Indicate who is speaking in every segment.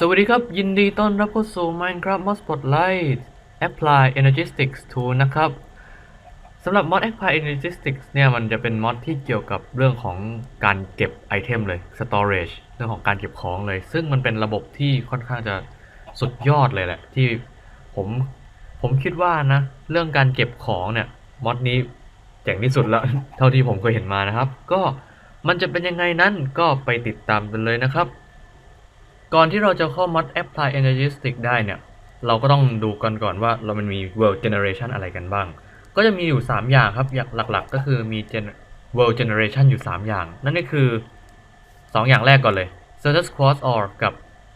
Speaker 1: สวัสดีครับ ยินดีต้อนรับเข้าสู่ Minecraft Mod Spotlight Apply Energistics t o นะครับสำหรับ mod Apply Energistics เนี่ยมันจะเป็นมอดที่เกี่ยวกับเรื่องของการเก็บไอเทมเลย storage เรื่องของการเก็บของเลย ซึ่งมันเป็นระบบที่ค่อนข้างจะสุดยอดเลยแหละ ที่ผม ผมคิดว่านะ เรื่องการเก็บของเนี่ยมอดนี้เจ๋งที่สุดแล้ว เท่าที่ผมเคยเห็นมานะครับ ก็มันจะเป็นยังไงนั้นก็ไปติดตามกันเลยนะครับ ก่อนที่เราจะเข้า mod apply energistic ได้เนี่ย เราก็ต้องดูกันก่อนว่าเรามันมี world generation อะไรกันบ้าง ก็จะมีอยู่ 3 อย่างครับ อย่างหลักๆ ก็คือมี gen world generation อยู่ 3 อย่าง นั่นก็คือ 2 อย่างแรกก่อนเลย Certus Cross OR กับ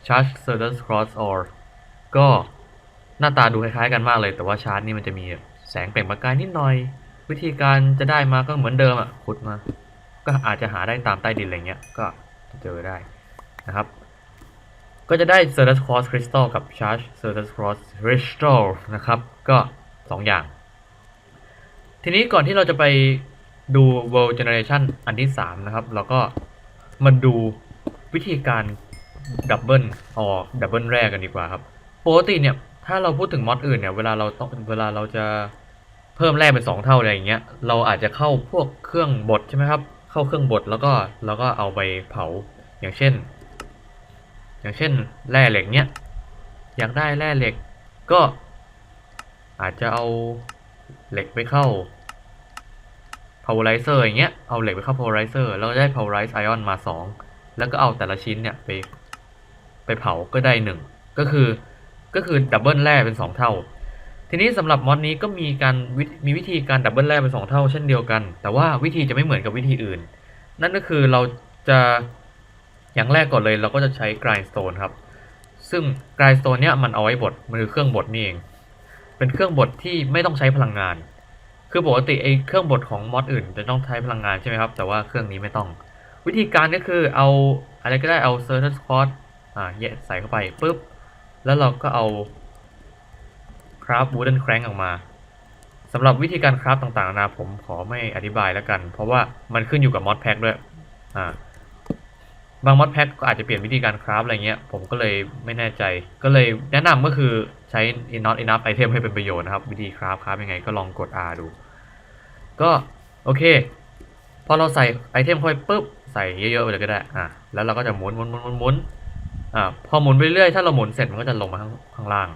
Speaker 1: Charge Certus Cross OR ก็หน้าตาดูคล้ายๆกันมากเลย แต่ว่าชาร์จนี่มันจะมีแสงเปล่งประกายนิดหน่อย วิธีการจะได้มาก็เหมือนเดิมอะขุดมา ก็อาจจะหาได้ตามใต้ดินอะไรเงี้ย ก็จะเจอได้นะครับ ก็จะได้ Certus Cross Crystal กับ Charge Certus Cross Crystal นะครับ ก็ 2 อย่าง ทีนี้ก่อนที่เราจะไปดู World Generation อันที่ 3 นะครับ เราก็มาดูวิธีการดับเบิลออดับเบิลแรกกันดีกว่าครับปกติเนี่ย ถ้าเราพูดถึงมอดอื่นเนี่ย เวลาเราต้องเวลาเราจะเพิ่มแร่เป็น 2 เท่าอะไรอย่างเงี้ย เราอาจจะเข้าพวกเครื่องบดใช่ไหมครับ เข้าเครื่องบดแล้วก็แล้วก็เอาไปเผาอย่างเช่น อย่างเช่นแร่เหล็กเนี้ยอยากได้แร่เหล็กก็ อาจจะเอาเหล็กไปเข้า powerizer อย่างเงี้ยเอาเหล็กไปเข้า powerizer แล้วได้ powerize ion มา 2 แล้วก็เอาแต่ละชิ้นเนี่ยไปไปเผาก็ได้ 1 ก็คือก็คือดับเบิลแร่เป็น 2 เท่า ทีนี้สำหรับมอดนี้ก็มีการมีวิธีการดับเบิลแร่เป็น 2 เท่า เช่นเดียวกัน แต่ว่าวิธีจะไม่เหมือนกับวิธีอื่น นั่นก็คือเราจะ อย่างแรกก่อนเลยเราก็จะใช้ grindstone ครับ ซึ่ง grindstone เนี่ยมันเอาไว้บดมันคือเครื่องบดนี่เอง เป็นเครื่องบดที่ไม่ต้องใช้พลังงาน คือปกติไอ้เครื่องบดของมอดอื่นจะต้องใช้พลังงานใช่ไหมครับ แต่ว่าเครื่องนี้ไม่ต้อง วิธีการก็คือเอาอะไรก็ได้เอา certain squat อ่าแยะใส่เข้าไปปุ๊บ แล้วเราก็เอา craft wooden crank ออกมาสำหรับวิธีการคราฟต่างๆนานาผมขอไม่อธิบายแล้วกัน เพราะว่ามันขึ้นอยู่กับ mod pack ด้วย อ่า บางมอดแพ็กก็อาจจะเปลี่ยนวิธีการคราฟอะไรเงี้ย ผมก็เลยไม่แน่ใจ ก็เลยแนะนำก็คือใช้ not enough item ให้เป็นประโยชน์นะครับ วิธีคราฟคราฟยังไงก็ลองกด R ดู ก็โอเค พอเราใส่ไอเทมเข้าไปปุ๊บ ใส่เยอะๆไปเลยก็ได้ อะ แล้วเราก็จะหมุนหมุนหมุนหมุนหมุนอ่า พอหมุนไปเรื่อยถ้าเราหมุนเสร็จมันก็จะลงมาข้างข้างล่าง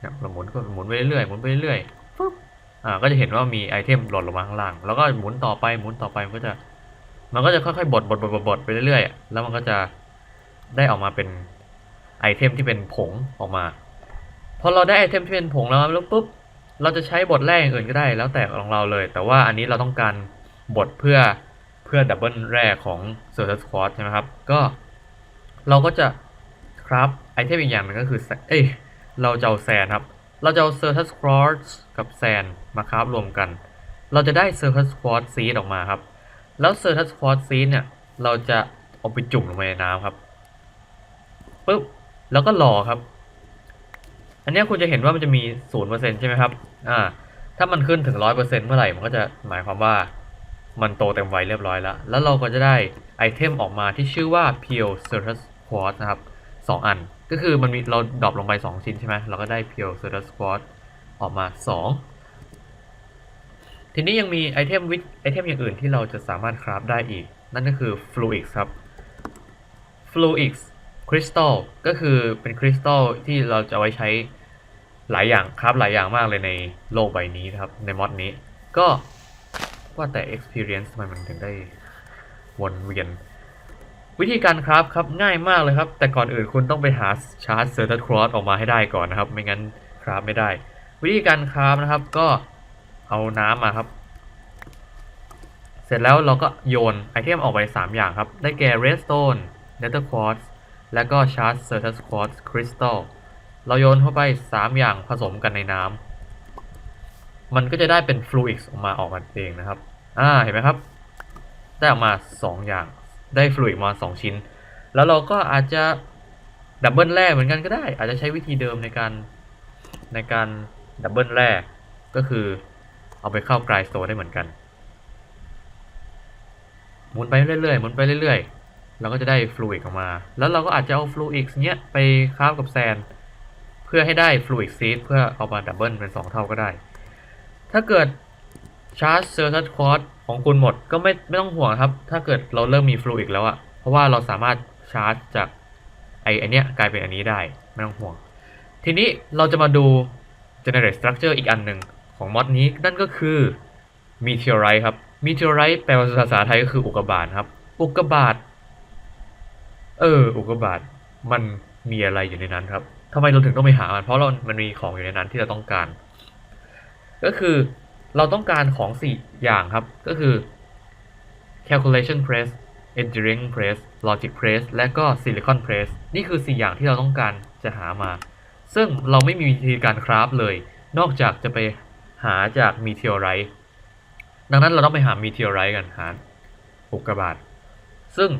Speaker 1: เนี่ยเราหมุนก็หมุนไปเรื่อยหมุนไปเรื่อยปุ๊บ อ่า ก็จะเห็นว่ามีไอเทมหล่นลงมาข้างล่าง แล้วก็หมุนต่อไปหมุนต่อไปมันก็จะ มันก็จะค่อยๆบดบดบดบดบดไปเรื่อยๆ แล้วมันก็จะได้ออกมาเป็นไอเทมที่เป็นผงออกมา พอเราได้ไอเทมที่เป็นผงแล้วแล้วปุ๊บ เราจะใช้บดแร่อย่างอื่นก็ได้ แล้วแต่ของเราเลย แต่ว่าอันนี้เราต้องการบดเพื่อเพื่อดับเบิลแร่ของเซอร์ s สควอตใช่ไหมครับ ก็เราก็จะครับไอเทมอีกอย่างนึงก็คือ เอ้ย เราจะเอาแซนครับ เราจะเอาเซอร์ s สควอตกับแซนมาคราฟรวมกัน เราจะได้เซอร์ s สควอตซีดออกมาครับ แล้วเซอร์ทัสควอตซีดเนี่ย เราจะเอาไปจุ่มลงไปในน้ำครับปุ๊บแล้วก็รอครับ อันนี้คุณจะเห็นว่ามันจะมีศูนย์เปอร์เซ็นใช่ไหมครับ อ่า ถ้ามันขึ้นถึงร้อยเปอร์เซ็นเมื่อไหร่ มันก็จะหมายความว่ามันโตเต็มวัยเรียบร้อยแล้ว แล้วเราก็จะได้ไอเทมออกมาที่ชื่อว่า Pure Certus Quartz นะครับสองอัน ก็คือมันมีเราดรอปลงไปสองชิ้นใช่ไหมเราก็ได้ Pure Certus Quartz ออกมาสอง ทีนี้ยังมีไอเทมวิไอเทมอย่างอื่นที่เราจะสามารถคราฟได้อีก นั่นก็คือ Fluix ครับ Fluix Crystal ก็คือเป็นคริสตัลที่เราจะเอาไว้ใช้หลายอย่างครับหลายอย่างมากเลยในโลกใบนี้ครับในมอดนี้ ก็ว่าแต่ experience ทำไมมันถึงได้วนเวียน วิธีการคราฟครับง่ายมากเลยครับ แต่ก่อนอื่นคุณต้องไปหาชาร์จเซอร์ตัสครอสออกมาให้ได้ก่อนนะครับ ไม่งั้นคราฟไม่ได้ วิธีการคราฟนะครับก็ เอาน้ำมาครับ เสร็จแล้วเราก็โยนไอเทมออกไป 3 อย่างครับ ได้แก่ redstone nether quartz และก็ charged certus quartz crystal เราโยนเข้าไป 3 อย่างผสมกันในน้ำมันก็จะได้เป็น fluix ออกมาออกมาเองนะครับ อ่า เห็นไหมครับ ได้ออกมา 2 อย่าง ได้ fluix มา 2 ชิ้น แล้วเราก็อาจจะดับเบิลแร่เหมือนกันก็ได้ อาจจะใช้วิธีเดิมในการในการดับเบิลแร่ก็คือ เอาไปเข้ากลายโซได้เหมือนกัน หมุนไปเรื่อยๆหมุนไปเรื่อยๆเราก็จะได้ fluid ออกมา แล้วเราก็อาจจะเอา fluid เนี้ยไปคาฟกับแซน เพื่อให้ได้ fluid seed เพื่อเอามาดับเบิลเป็น 2 เท่าก็ได้ ถ้าเกิดชาร์จเซอร์ทัชคอร์สของคุณหมดก็ไม่ไม่ต้องห่วงครับ ถ้าเกิดเราเริ่มมี fluid แล้วอะเพราะว่าเราสามารถชาร์จจากไออันเนี้ยกลายเป็นอันนี้ได้ ไม่ต้องห่วง ทีนี้เราจะมาดู generate structure อีกอันหนึ่ง ของมอดนี้นั่นก็คือ meteorite ครับ meteorite แปลภาษาไทยก็คืออุกกาบาตครับ อุกกาบาตเออ อุกกาบาตมันมีอะไรอยู่ในนั้นครับทำไมเราถึงต้องไปหามันเพราะเรามันมีของอยู่ในนั้นที่เราต้องการ ก็คือเราต้องการของสี่อย่างครับ ก็คือ calculation press engineering press logic press และก็ silicon press นี่คือสี่อย่างที่เราต้องการจะหามา ซึ่งเราไม่มีวิธีการคราฟเลย นอกจากจะไป หาจาก meteorite ดังนั้นเราต้องไปหา meteorite กันหาอุกกาบาตซึ่ง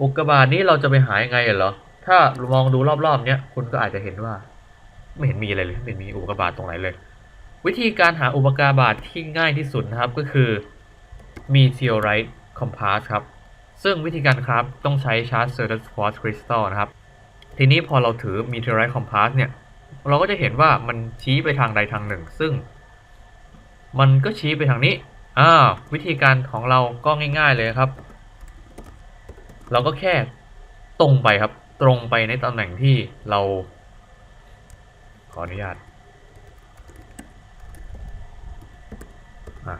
Speaker 1: อุกกาบาตนี้เราจะไปหายังไงเหรอ ถ้ามองดูรอบๆเนี้ยคุณก็อาจจะเห็นว่า ไม่เห็นมีอะไรเลยไม่เห็นมีอุกกาบาตตรงไหนเลย วิธีการหาอุกกาบาตที่ง่ายที่สุดนะครับก็คือ meteorite compass ครับ ซึ่งวิธีการครับต้องใช้ชาร์จ Certus Quartz Crystal นะครับ ทีนี้พอเราถือ meteorite compass เนี่ยเราก็จะเห็นว่ามันชี้ไปทางใดทางหนึ่ง ซึ่ง มันก็ชี้ไปทางนี้อ่าวิธีการของเราก็ง่าย ๆเลยครับ เราก็แค่ตรงไปครับ ตรงไปในตำแหน่งที่เรา ขออนุญาตอะ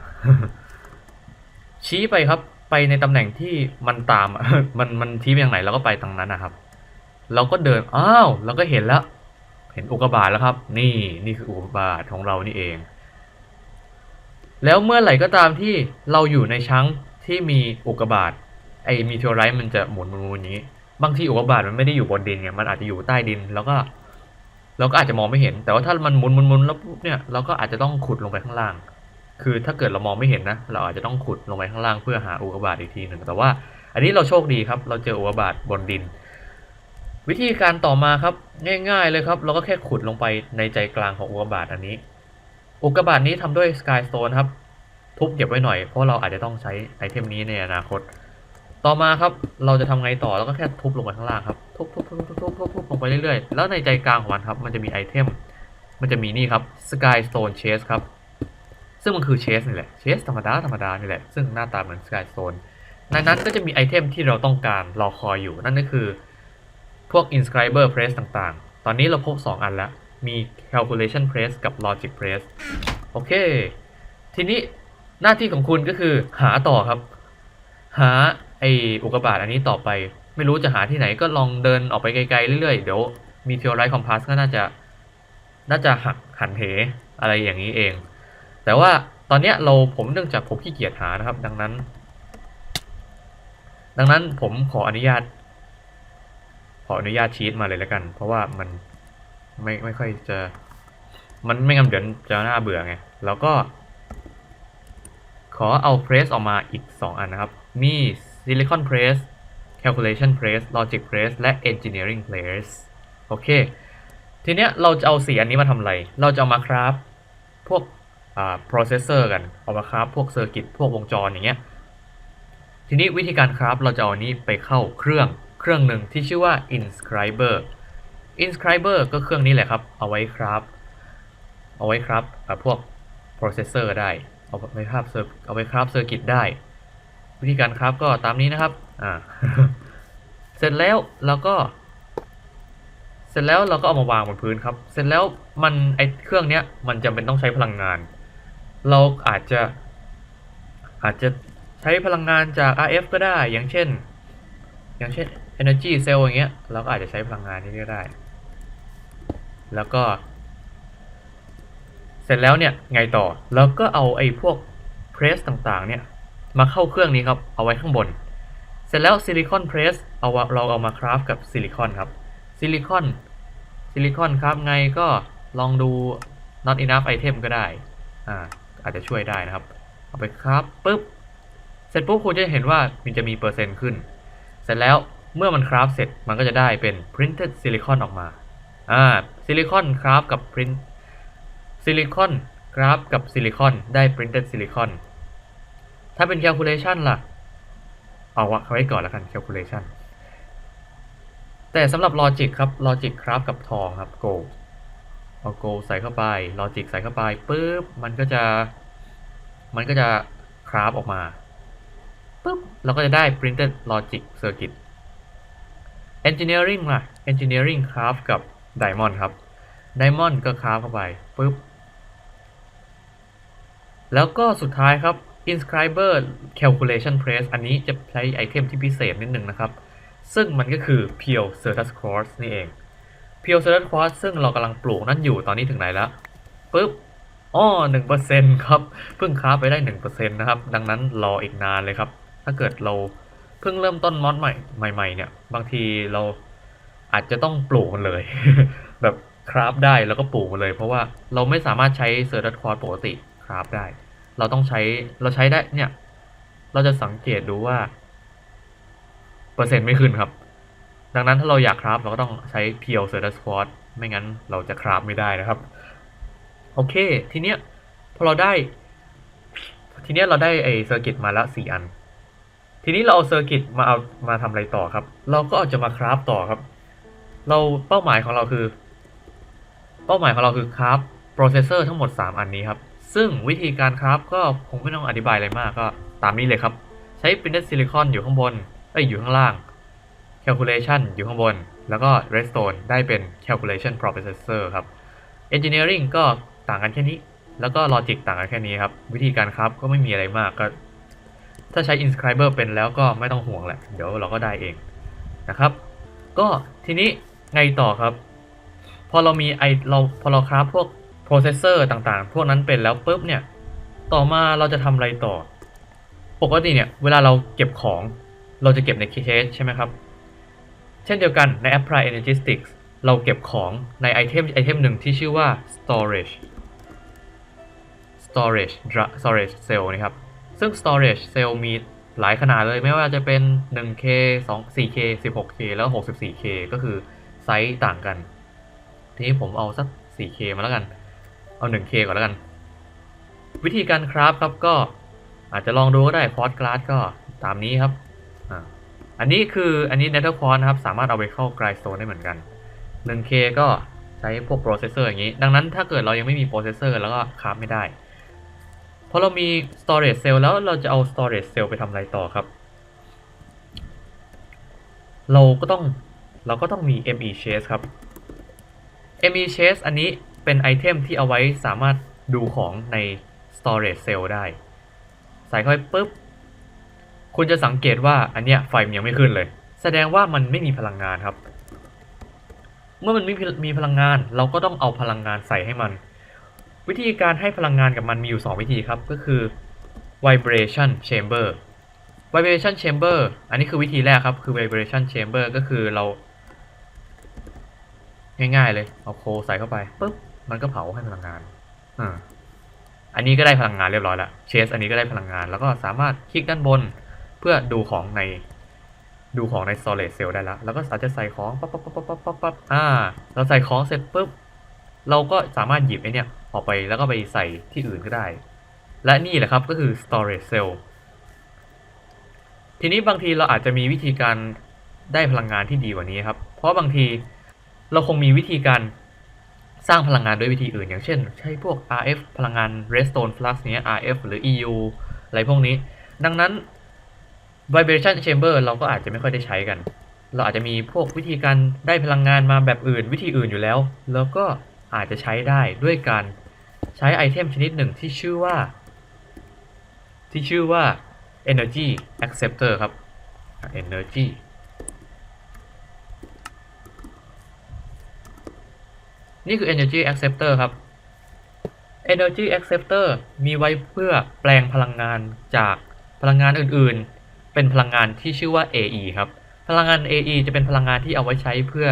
Speaker 1: ชี้ไปครับ ไปในตำแหน่งที่มันตามมันมันชี้ไปทางไหนเราก็ไปทางนั้นนะครับ เราก็เดินอ้าวเราก็เห็นแล้ว เห็นอุกกาบาตแล้วครับ นี่นี่คืออุกกาบาตของเรานี่เอง แล้วเมื่อไหร่ก็ตามที่เราอยู่ในชั้งที่มีอุกกาบาตไอ้มีเทอไรต์มันจะหมุนหมุนหมุนอย่างนี้ บางทีอุกกาบาตมันไม่ได้อยู่บนดินไงมันอาจจะอยู่ใต้ดินแล้วก็เราก็อาจจะมองไม่เห็น แต่ว่าถ้ามันหมุนหมุนหมุนแล้วปุ๊บเนี่ยเราก็อาจจะต้องขุดลงไปข้างล่าง คือถ้าเกิดเรามองไม่เห็นนะ เราอาจจะต้องขุดลงไปข้างล่างเพื่อหาอุกกาบาตอีกทีหนึ่งแต่ว่า อันนี้เราโชคดีครับ เราเจออุกกาบาตบนดิน วิธีการต่อมาครับง่าย ๆเลยครับ เราก็แค่ขุดลงไปในใจกลางของอุกกาบาตอันนี้ อุกกาบาตนี้ทำด้วยสกายสโตนครับ ทุบเก็บไว้หน่อยเพราะเราอาจจะต้องใช้ไอเทมนี้ในอนาคต ต่อมาครับเราจะทำไงต่อเราก็แค่ทุบลงไปข้างล่างครับทุบทุบทุบทุบทุบทุบทุบลงไปเรื่อยๆ แล้วในใจกลางของมันครับ มันจะมีไอเทม มันจะมีนี่ครับ Sky Stone Chest ครับ ซึ่งมันคือเชสนี่แหละเชสธรรมดาธรรมดานี่แหละซึ่งหน้าตาเหมือน Sky Stone ในนั้นก็จะมีไอเทมที่เราต้องการรอคอยอยู่นั่นก็คือพวก inscriber press ต่างๆ ตอนนี้เราพบ 2 อันแล้ว มี calculation press กับ logic press โอเค ทีนี้หน้าที่ของคุณก็คือหาต่อครับ หาไออุกกาบาตอันนี้ต่อไป ไม่รู้จะหาที่ไหนก็ลองเดินออกไปไกลๆเรื่อยๆ เดี๋ยวมี meteorite compass ก็น่าจะ น่าจะหักหันเหอะไรอย่างนี้เอง แต่ว่าตอนเนี้ยเราผมเนื่องจากผมขี้เกียจหานะครับ ดังนั้น ดังนั้นผมขออนุญาต ขออนุญาตชีตมาเลยแล้วกัน เพราะว่ามัน ไม่ไม่ค่อยจะ มันไม่งั้นเดี๋ยวจะน่าเบื่อไง แล้วก็ ขอเอา press ออกมาอีก 2 อันนะครับ มี silicon press calculation press logic press และ engineering press โอเค ทีเนี้ยเราจะเอาสีอันนี้มาทำอะไร เราจะเอามาคราฟพวกอ่า processor กัน เอามาคราฟพวกเซอร์กิตพวกวงจรอย่างเงี้ย ทีนี้วิธีการคราฟเราจะเอาอันนี้ไปเข้าเครื่องเครื่องหนึ่งที่ชื่อว่า inscriber inscriber ก็เครื่องนี้แหละครับ เอาไว้คราฟเอาไว้คราฟอ่าพวก processor ได้ เอาไว้คราฟเซอร์เอาไว้คราฟเซอร์กิตได้ วิธีการคราฟก็ตามนี้นะครับ อ่า เสร็จแล้วเราก็ เสร็จแล้วเราก็เอามาวางบนพื้นครับ เสร็จแล้วมันไอเครื่องเนี้ย มันจำเป็นต้องใช้พลังงาน เราอาจจะ อาจจะใช้พลังงานจาก RF ก็ได้ อย่างเช่น อย่างเช่น energy cell อย่างเงี้ย เราก็อาจจะใช้พลังงานนี้ก็ได้ แล้วก็ เสร็จแล้วเนี่ยไงต่อเราก็เอาไอ้พวก press ต่างๆเนี่ยมาเข้าเครื่องนี้ครับ เอาไว้ข้างบน เสร็จแล้วซิลิคอนเพรสเอาเราเอามาคราฟกับซิลิคอนครับซิลิคอนซิลิคอนครับไงก็ลองดู not enough item ก็ได้อ่าอาจจะช่วยได้นะครับ เอาไปคราฟปุ๊บ เสร็จปุ๊บคุณจะเห็นว่ามันจะมีเปอร์เซ็นต์ขึ้น เสร็จแล้วเมื่อมันคราฟเสร็จมันก็จะได้เป็น printed silicon ออกมาอ่า ซิลิคอนคราฟกับ print ซิลิคอนคราฟกับซิลิคอนได้ printed silicon ถ้าเป็น calculation ล่ะ เอาวะไว้ก่อนแล้วกัน calculation แต่สำหรับ Logic ครับ Logic ครับกับทองครับ Go เอา Go ใส่เข้าไป Logic ใส่เข้าไปปุ๊บมันก็จะ มันก็จะคราฟออกมาปุ๊บเราก็จะได้ printed logic circuit engineering ล่ะ engineering craft กับ diamond ครับ diamond ก็คราเข้าไปปุ๊บ แล้วก็สุดท้ายครับ inscriber calculation press อันนี้จะใช้ไอเทมที่พิเศษนิดหนึ่งนะครับ ซึ่งมันก็คือ pure certus quartz นี่เอง pure certus quartz ซึ่งเรากำลังปลูกนั่นอยู่ตอนนี้ถึงไหนแล้วปุ๊บอ้อหนึ่งเปอร์เซ็นครับ เพิ่งคราไปได้หนึ่งเปอร์เซ็นนะครับ ดังนั้นรออีกนานเลยครับ ถ้าเกิดเราเพิ่งเริ่มต้นมอดใหม่ใหม่ ๆ เนี่ย บางทีเรา อาจจะต้องปลูกมันเลย แบบคราฟได้แล้วก็ปลูกมันเลย เพราะว่าเราไม่สามารถใช้เซอร์ดัตควอร์ปกติคราฟได้ เราต้องใช้เราใช้ได้เนี่ย เราจะสังเกตดูว่า เปอร์เซ็นต์ไม่ขึ้นครับ ดังนั้นถ้าเราอยากคราฟเราก็ต้องใช้เพียวเซอร์ดัตควอร์ไม่งั้นเราจะคราฟไม่ได้นะครับ โอเค ทีเนี้ยพอเราได้ ทีเนี้ยเราได้ไอเซอร์กิตมาล้วสี่อันทีนี้เราเอาเซอร์กิตมาเอามาทำอะไรต่อครับ เราก็เอาจะมาคราฟต่อครับ เราเป้าหมายของเราคือ เป้าหมายของเราคือคราฟโปรเซสเซอร์ทั้งหมด 3 อันนี้ครับ ซึ่งวิธีการคราฟก็คงไม่ต้องอธิบายอะไรมากก็ตามนี้เลยครับ ใช้ printed silicon อยู่ข้างบนเอ้ยอยู่ข้างล่าง calculation อยู่ข้างบน แล้วก็ redstone ได้เป็น calculation processor ครับ engineering ก็ต่างกันแค่นี้ แล้วก็ logic ต่างกันแค่นี้ครับ วิธีการครับก็ไม่มีอะไรมากก็ถ้าใช้ inscriber เป็นแล้วก็ไม่ต้องห่วงแหละ เดี๋ยวเราก็ได้เองนะครับ ก็ทีนี้ ไงต่อครับ พอเรามีไอเราพอเราคราฟพวก processor ต่างๆ พวกนั้นเป็นแล้วปุ๊บเนี่ย ต่อมาเราจะทำอะไรต่อ ปกติเนี่ย เวลาเราเก็บของ เราจะเก็บใน cache ใช่ไหมครับ เช่นเดียวกันใน apply energistics เราเก็บของในไอเทมไอเทมหนึ่งที่ชื่อว่า storage storage storage cell นะครับ ซึ่ง storage cell มีหลายขนาดเลยไม่ว่าจะเป็น 1K 2 4K 16K แล้ว 64K ก็คือ ไซส์ต่างกัน ทีนี้ผมเอาสัก 4K มาแล้วกัน เอา 1K ก่อนแล้วกัน วิธีการคราฟครับก็อาจจะลองดูก็ได้คอร์สกลาสก็ตามนี้ครับอันนี้คืออันนี้ n e t h e r q u a r t นะครับ สามารถเอาไปเข้า Grindstone ได้เหมือนกัน 1K ก็ใช้พวกโปรเซสเซอร์อย่างนี้ ดังนั้นถ้าเกิดเรายังไม่มีโปรเซสเซอร์แล้วก็คราฟไม่ได้พอเรามี storage cell แล้วเราจะเอา storage cell ไปทำอะไรต่อครับ เราก็ต้อง เราก็ต้องมี me chest ครับ me chest อันนี้เป็นไอเทมที่เอาไว้สามารถดูของใน storage cell ได้ ใส่เข้าไปปุ๊บ คุณจะสังเกตว่าอันเนี้ยไฟมันยังไม่ขึ้นเลย แสดงว่ามันไม่มีพลังงานครับ เมื่อมันไม่มีพลังงาน เราก็ต้องเอาพลังงานใส่ให้มัน วิธีการให้พลังงานกับมันมีอยู่ 2 วิธีครับ ก็คือ vibration chamber vibration chamber อันนี้คือวิธีแรกครับ คือ vibration chamber ก็คือเรา ง่ายๆ เลย เอาโคใส่เข้าไปปุ๊บมันก็เผาให้พลังงานอ่าอันนี้ก็ได้พลังงานเรียบร้อยแล้วเชสอันนี้ก็ได้พลังงาน แล้วก็สามารถคลิกด้านบนเพื่อดูของในดูของใน storage cell ได้แล้ว แล้วก็สามารถจะใส่ของปั๊บปั๊บปั๊บปั๊บปั๊บปั๊บอ่า เราใส่ของเสร็จปุ๊บเราก็สามารถหยิบไอเนี่ยออกไปแล้วก็ไปใส่ที่อื่นก็ได้ และนี่แหละครับก็คือ storage cell ทีนี้บางทีเราอาจจะมีวิธีการได้พลังงานที่ดีกว่านี้ครับ เพราะบางที เราคงมีวิธีการสร้างพลังงานด้วยวิธีอื่น อย่างเช่น ใช้พวก RF พลังงาน redstone flux เนี้ย RF หรือ EU อะไรพวกนี้ ดังนั้น vibration chamber เราก็อาจจะไม่ค่อยได้ใช้กัน เราอาจจะมีพวกวิธีการได้พลังงานมาแบบอื่น วิธีอื่นอยู่แล้ว แล้วก็อาจจะใช้ได้ด้วยการใช้ไอเทมชนิดหนึ่งที่ชื่อว่า ที่ชื่อว่า energy acceptor ครับ energy นี่คือ energy acceptor ครับ energy acceptor มีไว้เพื่อแปลงพลังงานจากพลังงานอื่นๆ เป็นพลังงานที่ชื่อว่า AE ครับ พลังงาน AE จะเป็นพลังงานที่เอาไว้ใช้เพื่อ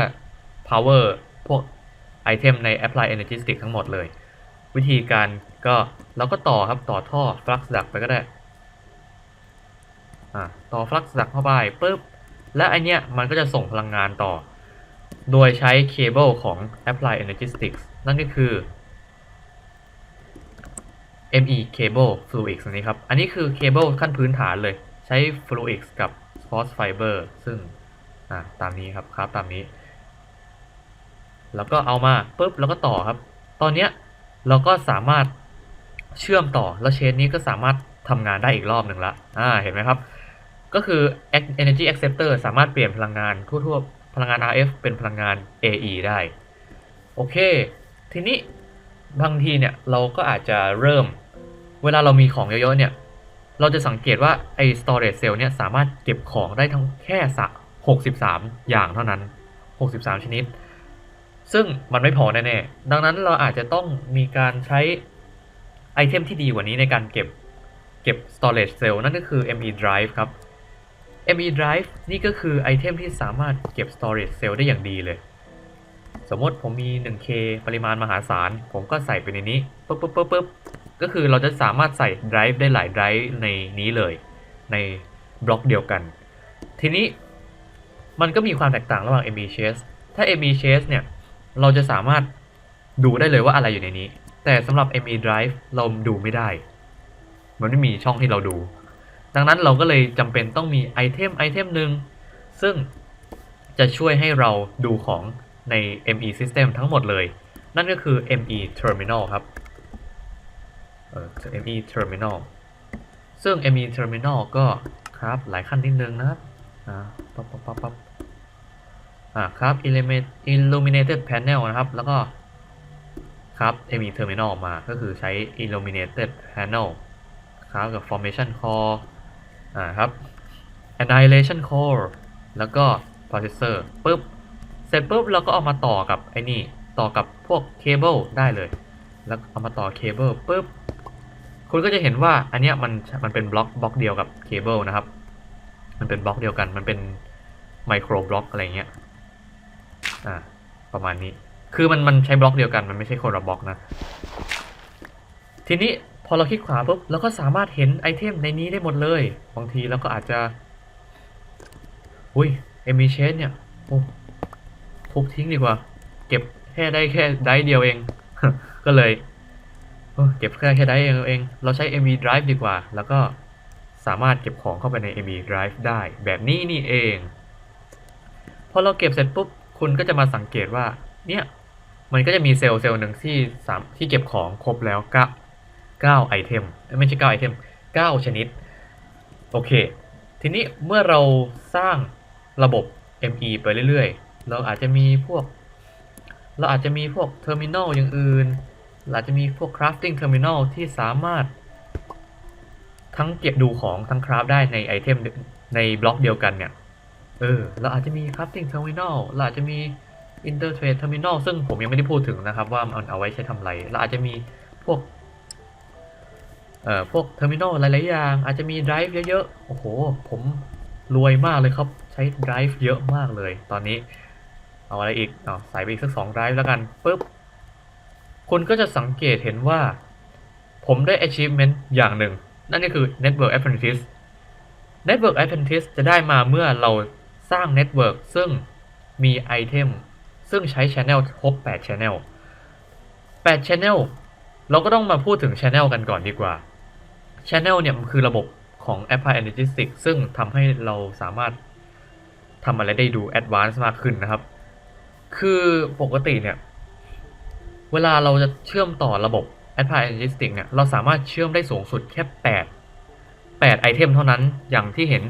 Speaker 1: power พวกไอเทมใน apply energy stick ทั้งหมดเลย วิธีการก็เราก็ต่อครับต่อท่อ flux duct ไปก็ได้ต่อ flux duct เข้าไปปุ๊บและไอเนี้ยมันก็จะส่งพลังงานต่อ โดยใช้เคเบิลของ apply energy sticks นั่นก็คือ ME cable fluix นี้ครับ อันนี้คือเคเบิลขั้นพื้นฐานเลย ใช้ fluix กับ force fiber ซึ่งตามนี้ครับครับตามนี้ แล้วก็เอามาปุ๊บแล้วก็ต่อครับ ตอนเนี้ยเราก็สามารถเชื่อมต่อแล้วเชนนี้ก็สามารถทำงานได้อีกรอบหนึ่งละอ่าเห็นไหมครับ ก็คือ energy acceptor สามารถเปลี่ยนพลังงานทั่วๆ พลังงาน RF เป็นพลังงาน AE ได้ โอเค ทีนี้บางทีเนี่ยเราก็อาจจะเริ่ม เวลาเรามีของเยอะๆเนี่ย เราจะสังเกตว่าไอ้ storage cell เนี่ยสามารถเก็บของได้ทั้งแค่สัก63 อย่างเท่านั้น 63 ชนิด ซึ่งมันไม่พอแน่ๆ ดังนั้นเราอาจจะต้องมีการใช้ไอเทมที่ดีกว่านี้ในการเก็บเก็บ storage cell นั่นก็คือ ME drive ครับ ME drive นี่ก็คือไอเทมที่สามารถเก็บ storage cell ได้อย่างดีเลย สมมติผมมี 1K ปริมาณมหาศาล ผมก็ใส่ไปในนี้ปุ๊บปุ๊บปุ๊บปุ๊บก็คือเราจะสามารถใส่ drive ได้หลาย drive ในนี้เลย ในบล็อกเดียวกัน ทีนี้มันก็มีความแตกต่างระหว่าง ME chase ถ้า ME chase เนี่ย เราจะสามารถดูได้เลยว่าอะไรอยู่ในนี้ แต่สำหรับ ME drive เราดูไม่ได้ มันไม่มีช่องให้เราดู ดังนั้นเราก็เลยจำเป็นต้องมีไอเทมไอเทมหนึ่งซึ่งจะช่วยให้เราดูของใน ME system ทั้งหมดเลย นั่นก็คือ ME terminal ครับเออ ME terminal ซึ่ง ME terminal ก็ครับหลายขั้นนิดนึงนะครับอ่าปั๊บปั๊บปั๊บปั๊บอ่าครับ Element illuminated panel นะครับ แล้วก็ครับ ME terminal มาก็คือใช้ illuminated panel ครับกับ formation core อ่าครับ annihilation core แล้วก็ processor ปุ๊บ เสร็จปุ๊บเราก็เอามาต่อกับไอ้นี่ ต่อกับพวกเคเบิลได้เลย แล้วเอามาต่อเคเบิลปุ๊บ คุณก็จะเห็นว่าอันเนี้ยมันมันเป็นบล็อกบล็อกเดียวกับเคเบิลนะครับ มันเป็นบล็อกเดียวกัน มันเป็นไมโครบล็อกอะไรเงี้ย อ่า ประมาณนี้ คือมันมันใช้บล็อกเดียวกัน มันไม่ใช่คนละบล็อกนะ ทีนี้ พอเราคลิกขวาปุ๊บเราก็สามารถเห็นไอเทมในนี้ได้หมดเลย บางทีเราก็อาจจะ อุ้ยเอมิเชนเนี่ยโอ้ทุบทิ้งดีกว่า เก็บแค่ได้แค่ไดร์เดียวเอง ก็เลยเก็บแค่แค่ไดร์เองเอง เราใช้ MV Drive ดีกว่า แล้วก็สามารถเก็บของเข้าไปใน MV Drive ได้ แบบนี้นี่เอง พอเราเก็บเสร็จปุ๊บ คุณก็จะมาสังเกตว่า เนี่ย มันก็จะมีเซลล์เซลล์หนึ่งที่สามที่เก็บของครบแล้วก้าเก้าไอเทมไม่ใช่เก้าไอเทมเก้าชนิด โอเค ทีนี้เมื่อเราสร้างระบบ ME ไปเรื่อยๆ เราอาจจะมีพวก เราอาจจะมีพวกเทอร์มินอลอย่างอื่นเราอาจจะมีพวก crafting terminal ที่สามารถ ทั้งเก็บดูของทั้งคราฟได้ในไอเทมในบล็อกเดียวกันเนี่ย เออ เราอาจจะมี crafting terminal เราอาจจะมี intertrade terminal ซึ่งผมยังไม่ได้พูดถึงนะครับว่ามันเอาไว้ใช้ทำอะไร เราอาจจะมีพวก เอ่อพวกเทอร์มินอลหลายๆอย่าง อาจจะมี drive เยอะๆ โอ้โห ผมรวยมากเลยครับ ใช้ drive เยอะมากเลย ตอนนี้ เอาอะไรอีกเอาใส่ไปอีกสักสอง drive แล้วกันปุ๊บคุณก็จะสังเกตเห็นว่า ผมได้ achievement อย่างหนึ่ง นั่นก็คือ network apprentice network apprentice จะได้มาเมื่อเราสร้าง network ซึ่งมีไอเทมซึ่งใช้ channel ครบ8 channel 8 channel เราก็ต้องมาพูดถึง channel กันก่อนดีกว่า channel เนี่ยมันคือระบบของ Applied Analytics ซึ่งทำให้เราสามารถทำอะไรได้ดู advanced มากขึ้นนะครับ คือปกติเนี่ย เวลาเราจะเชื่อมต่อระบบ Applied Analytics เนี่ย เราสามารถเชื่อมได้สูงสุดแค่ 8 8 ไอเทมเท่านั้นอย่างที่เห็น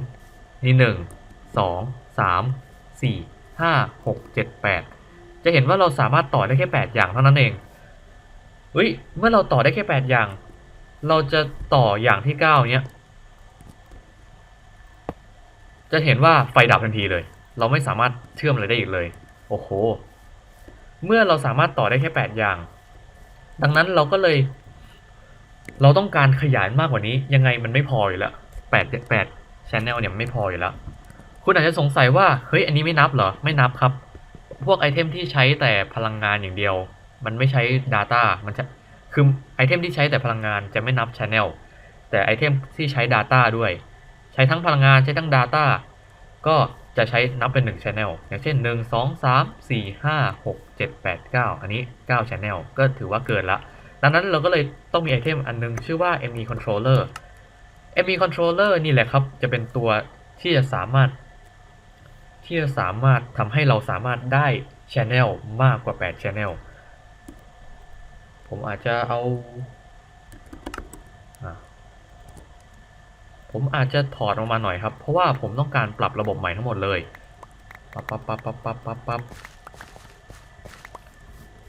Speaker 1: นี่1 2 3 4 5 6 7 8 จะเห็นว่าเราสามารถต่อได้แค่ 8 อย่างเท่านั้นเองเฮ้ยเมื่อเราต่อได้แค่ 8 อย่าง เราจะต่ออย่างที่9เนี้ย จะเห็นว่าไฟดับทันทีเลย เราไม่สามารถเชื่อมอะไรได้อีกเลย โอ้โห เมื่อเราสามารถต่อได้แค่8อย่าง ดังนั้นเราก็เลย เราต้องการขยายมากกว่านี้ ยังไงมันไม่พออยู่แล้ว8 8 channel เนี่ยไม่พออยู่แล้ว คุณอาจจะสงสัยว่า เฮ้ย อันนี้ไม่นับเหรอ ไม่นับครับ พวกไอเทมที่ใช้แต่พลังงานอย่างเดียว มันไม่ใช้ Data มันจะ คือไอเทมที่ใช้แต่พลังงานจะไม่นับ Channel แต่ไอเทมที่ใช้ Data ด้วย ใช้ทั้งพลังงานใช้ทั้ง Data ก็จะใช้นับเป็น1 Channel อย่างเช่น 1 2 3 4 5 6 7 8 9 อันนี้ 9 Channel ก็ถือว่าเกินละ ดังนั้นเราก็เลยต้องมีไอเทมอันนึงชื่อว่า ME Controller ME Controller นี่แหละครับ จะเป็นตัวที่จะสามารถ ที่จะสามารถทำให้เราสามารถได้ Channel มากกว่า 8 Channel ผมอาจจะเอา ผมอาจจะถอดออกมาหน่อยครับ เพราะว่าผมต้องการปรับระบบใหม่ทั้งหมดเลยปั๊บปั๊บปั๊บปั๊บปั๊บปั๊บปั๊บ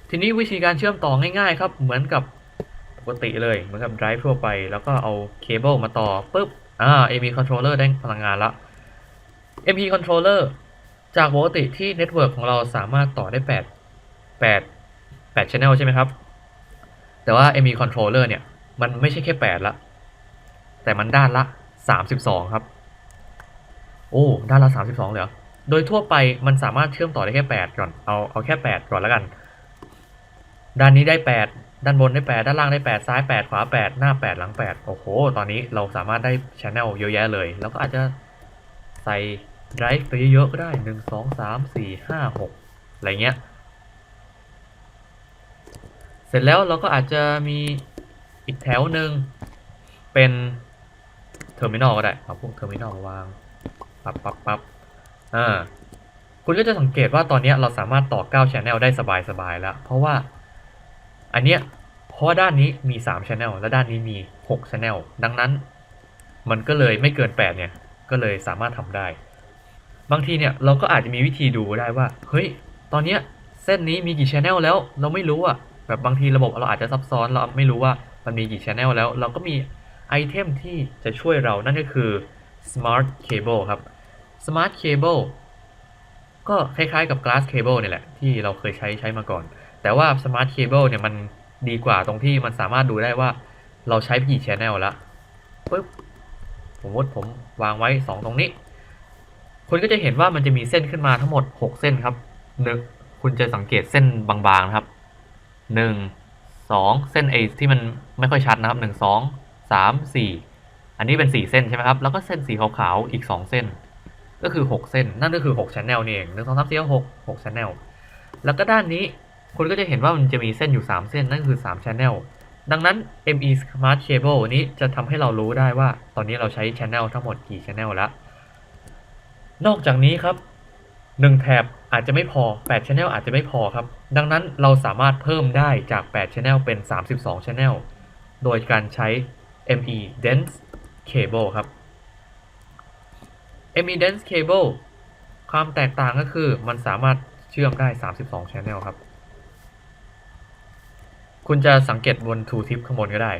Speaker 1: ทีนี้วิธีการเชื่อมต่อง่ายๆ ครับ เหมือนกับปกติเลย เหมือนกับ drive ทั่วไป แล้วก็เอาเคเบิลมาต่อปุ๊บ อ่า AP controller ได้พลังงานละ MP controller จากปกติที่เน็ตเวิร์กของเราสามารถต่อได้ 8 8 8 channel ใช่ไหมครับ แต่ว่า MP controller เนี่ย มันไม่ใช่แค่ 8 ละ แต่มันด้านละ 32 ครับ โอ้ ด้านละ 32เลยเหรอ โดยทั่วไปมันสามารถเชื่อมต่อได้แค่ 8 ก่อน เอา เอาแค่ 8 ก่อนแล้วกัน ด้านนี้ได้ 8 ด้านบนได้ 8 ด้านล่างได้ 8 ซ้าย 8 ขวา 8 หน้า 8 หลัง 8 โอ้โห ตอนนี้เราสามารถได้ช anel เยอะแยะเลย แล้วก็อาจจะใส่ drive ไปเยอะๆก็ได้ 1 2 3 4 5 6 อะไรเงี้ย สร็จแล้วเราก็อาจจะมีอีกแถวหนึ่งเป็นเทอร์มินอลก็ได้เอาพวกเทอร์มินอลวางปับปับปับอ่าคุณก็จะสังเกตว่าตอนนี้เราสามารถต่อ9 Channel ได้สบายๆแล้ว เพราะว่าอันเนี้ยเพราะว่าด้านนี้มี3 Channel และด้านนี้มี6 Channel ดังนั้น มันก็เลยไม่เกิน 8 เนี่ย ก็เลยสามารถทำได้ บางทีเนี่ยเราก็อาจจะมีวิธีดูได้ว่า เฮ้ย ตอนเนี้ยเส้นนี้มีกี่ Channel แล้วเราไม่รู้อะ แบบบางทีระบบเราอาจจะซับซ้อนเราไม่รู้ว่ามันมีกี่ Channel แล้ว เราก็มีไอเทมที่จะช่วยเรานั่นก็คือ Smart Cable ครับ Smart Cable ก็คล้ายๆกับ Glass Cable เนี่ยแหละที่เราเคยใช้ใช้มาก่อน แต่ว่า Smart Cable เนี่ยมันดีกว่าตรงที่มันสามารถดูได้ว่าเราใช้กี่ Channel แล้วปึ๊บสมมติผมวางไว้ 2 ตรงนี้ คุณก็จะเห็นว่ามันจะมีเส้นขึ้นมาทั้งหมด 6 เส้นครับหนึ่งคุณจะสังเกตเส้นบางๆนะครับ 1 2เส้นเอที่มันไม่ค่อยชัดนะครับ1 2 3 4อันนี้เป็น4เส้นใช่ไหมครับ แล้วก็เส้นสีขาวๆอีก2เส้น ก็คือ6เส้น นั่นก็คือ6 channel นี่เอง1 2 3 4 6 6 channel แล้วก็ด้านนี้คุณก็จะเห็นว่ามันจะมีเส้นอยู่ 3 เส้นนั่นคือ3 channel ดังนั้น ME Smart Cable นี้จะทำให้เรารู้ได้ว่า ตอนนี้เราใช้ channel ทั้งหมดกี่ channel แล้ว นอกจากนี้ครับ 1แถบอาจจะไม่พอ8 channel อาจจะไม่พอครับ ดังนั้นเราสามารถเพิ่มได้จาก 8 channel เป็น 32 channel โดยการใช้ ME Dense Cable ครับ ME Dense Cable ความแตกต่างก็คือมันสามารถเชื่อมได้ 32 Channel ครับ คุณจะสังเกตบน Tool Tip ข้างบนก็ได้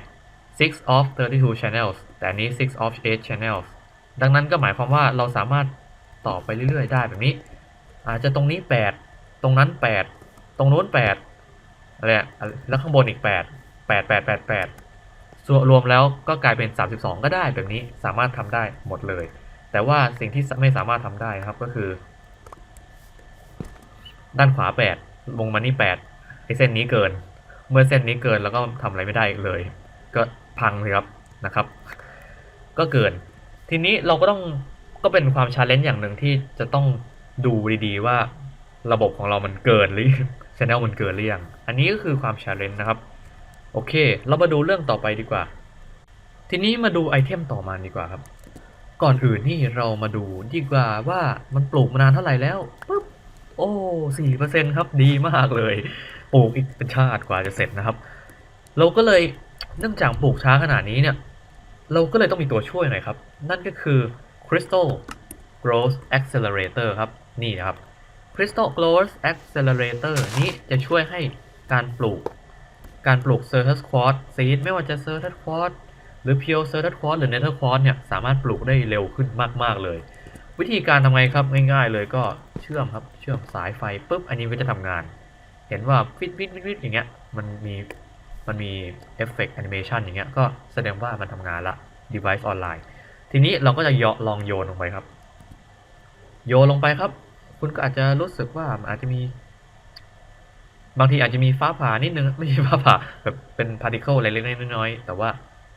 Speaker 1: 6 of 32 channels แต่นนี้ 6 of 8 channels ดังนั้นก็หมายความว่าเราสามารถต่อไปเรื่อยๆ ได้แบบนี้ อาจจะตรงนี้ 8 ตรงนั้น 8 ตรงโน้น8อะไรแล้วข้างบนอีก 8 8 8 8 8ส่วนรวมแล้วก็กลายเป็น 32 ก็ได้แบบนี้สามารถทำได้หมดเลย แต่ว่าสิ่งที่ไม่สามารถทำได้นะครับก็คือ ด้านขวา8ลงมานี่8ไอเส้นนี้เกิน เมื่อเส้นนี้เกินแล้วก็ทำอะไรไม่ได้อีกเลย ก็พังเลยครับนะครับ ก็เกิน ทีนี้เราก็ต้องก็เป็นความชาเลนจ์อย่างหนึ่งที่จะต้อง ดูดีๆว่าระบบของเรามันเกินหรือชแนลมันเกินหรือยังอันนี้ก็คือความชาเลนจ์นะครับ โอเค เรามาดูเรื่องต่อไปดีกว่า ทีนี้มาดูไอเทมต่อมาดีกว่าครับ ก่อนอื่นนี่เรามาดูดีกว่าว่ามันปลูกมานานเท่าไหร่แล้วปุ๊บโอ้สี่เปอร์เซ็นครับดีมากเลย ปลูกอีกเป็นชาติกว่าจะเสร็จนะครับ เราก็เลยเนื่องจากปลูกช้าขนาดนี้เนี่ย เราก็เลยต้องมีตัวช่วยหน่อยครับ นั่นก็คือ Crystal Growth Accelerator ครับ นี่นะครับ Crystal Growth Accelerator นี้จะช่วยให้การปลูก การปลูก c e r t u s Quartz Seed ไม่ว่าจะ c e r t u s Quartz หรือ Pure c e r t u s Quartz หรือ Nether Quartz เนี่ย สามารถปลูกได้เร็วขึ้นมากๆเลย วิธีการทำไงครับ ง่ายๆเลยก็เชื่อมครับ เชื่อมสายไฟปุ๊บ อันนี้ก็จะทำงาน เห็นว่าวิดวิดวิดวิดอย่างเงี้ย มันมี มันมีเอฟเฟกต์แอนิเมชันอย่างเงี้ย ก็แสดงว่ามันทำงานละ device ออนไลน์ทีนี้เราก็จะยอลองโยนลงไปครับ โยนลงไปครับ คุณก็อาจจะรู้สึกว่ามันอาจจะมี บางทีอาจจะมีฟ้าผ่านิดนึงไม่ใช่ฟ้าผ่าแบบเป็นพาร์ติเคิลอะไรเล็กๆน้อยๆแต่ว่า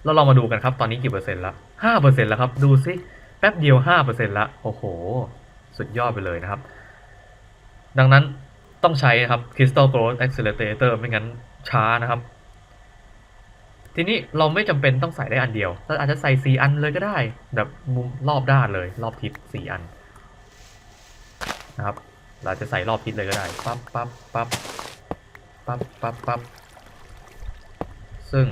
Speaker 1: เราลองมาดูกันครับ ตอนนี้กี่เปอร์เซ็นต์ละห้าเปอร์เซ็นต์แล้วครับ ดูซิแป๊บเดียวห้าเปอร์เซ็นต์ละ โอ้โห สุดยอดไปเลยนะครับ ดังนั้นต้องใช้ครับ Crystal Growth Accelerator ไม่งั้นช้านะครับ ทีนี้เราไม่จำเป็นต้องใส่ได้อันเดียวเราอาจจะใส่สี่อันเลยก็ได้ แบบมุมรอบด้านเลย รอบทิศสี่อัน นะครับ เราจะใส่รอบทิศเลยก็ได้ ปั๊บปั๊บปั๊บปั๊บปั๊บปั๊บซึ่ง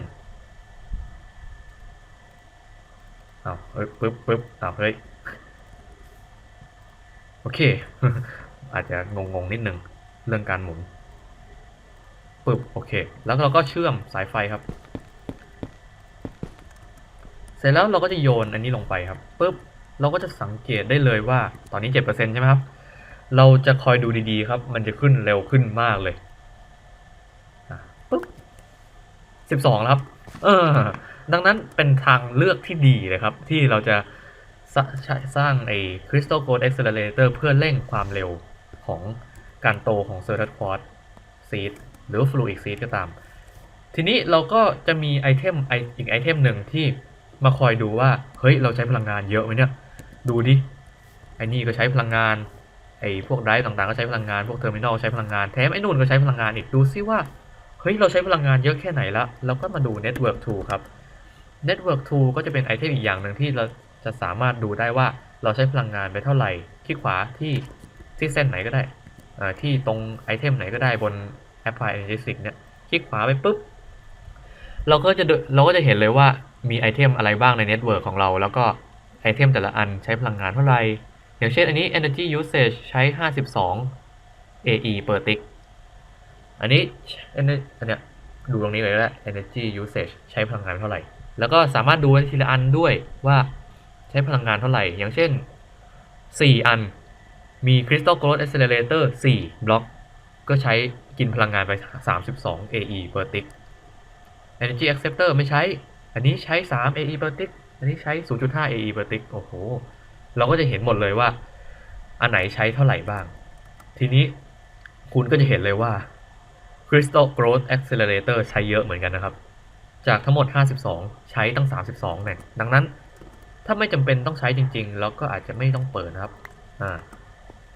Speaker 1: อ้าวเฮ้ยปึ๊บปึ๊บอ้าวเฮ้ย โอเค อาจจะงงงนิดนึง เรื่องการหมุนปึ๊บโอเค แล้วเราก็เชื่อมสายไฟครับ เสร็จแล้วเราก็จะโยนอันนี้ลงไปครับปึ๊บเราก็จะสังเกตได้เลยว่า ตอนนี้ 7%ใช่ไหมครับ เราจะคอยดูดีๆครับ มันจะขึ้นเร็วขึ้นมากเลยปึ๊บ12แล้วครับ เออ ดังนั้นเป็นทางเลือกที่ดีเลยครับ ที่เราจะสสร้างไอ้ Crystal Growth Accelerator เพื่อเร่งความเร็วของการโตของ c e r t Quartz Seed หรือว่า Fluid Seed ก็ตาม ทีนี้เราก็จะมีไอเทมไออีกไอเทมหนึ่งที่มาคอยดูว่า เฮ้ย เราใช้พลังงานเยอะไหมเนี่ย ดูดิ ไอ้นี่ก็ใช้พลังงาน ไอ้พวกไดรฟ์ต่างๆก็ใช้พลังงาน พวกเทอร์มินอลใช้พลังงาน แถมไอ้นู่นก็ใช้พลังงานอีก ดูซิว่า เฮ้ย เราใช้พลังงานเยอะแค่ไหนละเราก็มาดู Network Tool ครับ Network Tool ก็จะเป็นไอเทมอีกอย่างหนึ่งที่เราจะสามารถดูได้ว่าเราใช้พลังงานไปเท่าไหร่ คลิกขวาที่ที่เส้นไหนก็ได้อ่าที่ตรงไอเทมไหนก็ได้บน Apply Energetic เนี่ย คลิกขวาไปปุ๊บ เราก็จะเราก็จะเห็นเลยว่ามีไอเทมอะไรบ้างในเน็ตเวิร์กของเรา แล้วก็ไอเทมแต่ละอันใช้พลังงานเท่าไหร่ อย่างเช่นอันนี้ energy usage ใช้ 52 AE per tick อันนี้อันนี้อันเนี้ยดูตรงนี้เลยก็ได้ energy usage ใช้พลังงานเท่าไหร่ แล้วก็สามารถดูทีละอันด้วยว่าใช้พลังงานเท่าไหร่ อย่างเช่น 4 อันมี crystal growth accelerator 4 บล็อก ก็ใช้กินพลังงานไป 32 AE per tick Energy Acceptor ไม่ใช้ อันนี้ใช้ 3 AE per tick อันนี้ใช้ 0.5 AE per tick โอ้โห เราก็จะเห็นหมดเลยว่า อันไหนใช้เท่าไหร่บ้าง ทีนี้คุณก็จะเห็นเลยว่า Crystal Growth Accelerator ใช้เยอะเหมือนกันนะครับ จากทั้งหมด 52 ใช้ตั้ง 32เนี่ยดังนั้นถ้าไม่จำเป็นต้องใช้จริงๆ เราก็อาจจะไม่ต้องเปิดนะครับอ่า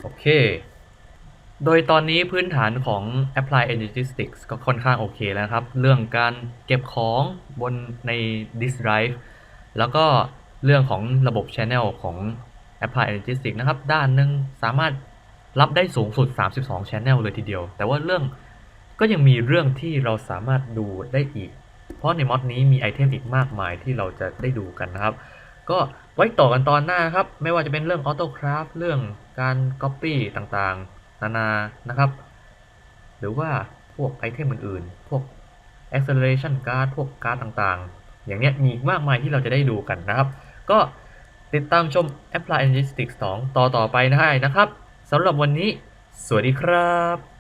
Speaker 1: โอเค โดยตอนนี้พื้นฐานของ Apply Energistics ก็ค่อนข้างโอเคแล้วครับ เรื่องการเก็บของบนใน disk drive แล้วก็เรื่องของระบบ Channel ของ Apply Energistics นะครับ ด้านหนึ่งสามารถรับได้สูงสุด 32 Channel เลยทีเดียว แต่ว่าเรื่องก็ยังมีเรื่องที่เราสามารถดูได้อีก เพราะในมอดนี้มีไอเทมอีกมากมายที่เราจะได้ดูกันนะครับ ก็ไว้ต่อกันตอนหน้าครับ ไม่ว่าจะเป็นเรื่อง Auto Craft เรื่องการ Copy ต่างๆ นานานะครับ หรือว่าพวกไอเทมอื่นๆ พวก acceleration card พวกการ์ดต่างๆ อย่างเนี้ยมีมากมายที่เราจะได้ดูกันนะครับ ก็ ติดตามชม Apply Analytics 2 ต่อต่อไปได้นะครับสำหรับวันนี้ สวัสดีครับ